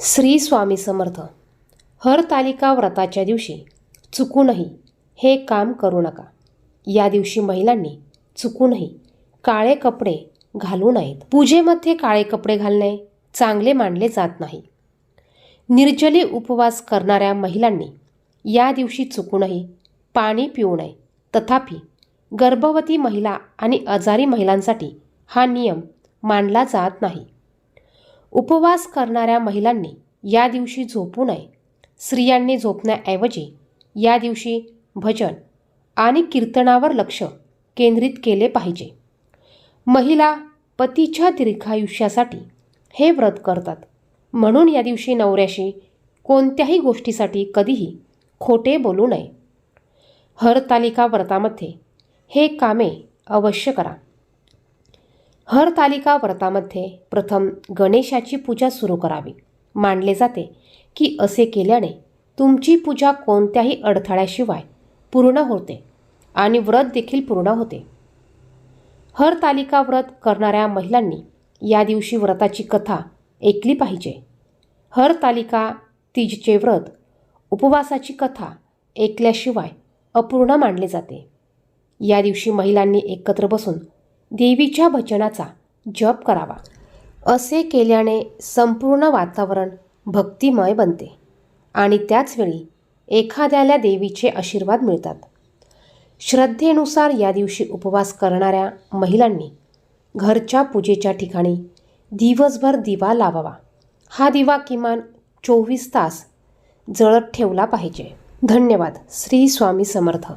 श्री स्वामी समर्थ. हरतालिका व्रताच्या दिवशी चुकूनही हे काम करू नका. या दिवशी महिलांनी चुकूनही काळे कपडे घालू नयेत. पूजेमध्ये काळे कपडे घालणे चांगले मानले जात नाही. निर्जली उपवास करणाऱ्या महिलांनी या दिवशी चुकूनही पाणी पिऊ नये. तथापि गर्भवती महिला आणि आजारी महिलांसाठी हा नियम मानला जात नाही. उपवास करणाऱ्या महिलांनी या दिवशी झोपू नये. स्त्रियांनी झोपण्याऐवजी या दिवशी भजन आणि कीर्तनावर लक्ष केंद्रित केले पाहिजे. महिला पतीच्या दीर्घायुष्यासाठी हे व्रत करतात. म्हणून या दिवशी नवऱ्याशी कोणत्याही गोष्टीसाठी कधीही खोटे बोलू नये. हरतालिका व्रतामध्ये हे कामे अवश्य करा. हरतालिका व्रतामध्ये प्रथम गणेशाची पूजा सुरू करावी. मानले जाते की असे केल्याने तुमची पूजा कोणत्याही अडथळ्याशिवाय पूर्ण होते आणि व्रत देखील पूर्ण होते. हरतालिका व्रत करणाऱ्या महिलांनी या दिवशी व्रताची कथा ऐकली पाहिजे. हरतालिका तीजचे व्रत उपवासाची कथा ऐकल्याशिवाय अपूर्ण मानले जाते. या दिवशी महिलांनी एकत्र बसून देवीच्या भजनाचा जप करावा. असे केल्याने संपूर्ण वातावरण भक्तिमय बनते आणि त्याचवेळी एखाद्याला देवीचे आशीर्वाद मिळतात. श्रद्धेनुसार या दिवशी उपवास करणाऱ्या महिलांनी घरच्या पूजेच्या ठिकाणी दिवसभर दिवा लावावा. हा दिवा किमान चोवीस तास जळत ठेवला पाहिजे. धन्यवाद. श्री स्वामी समर्थ.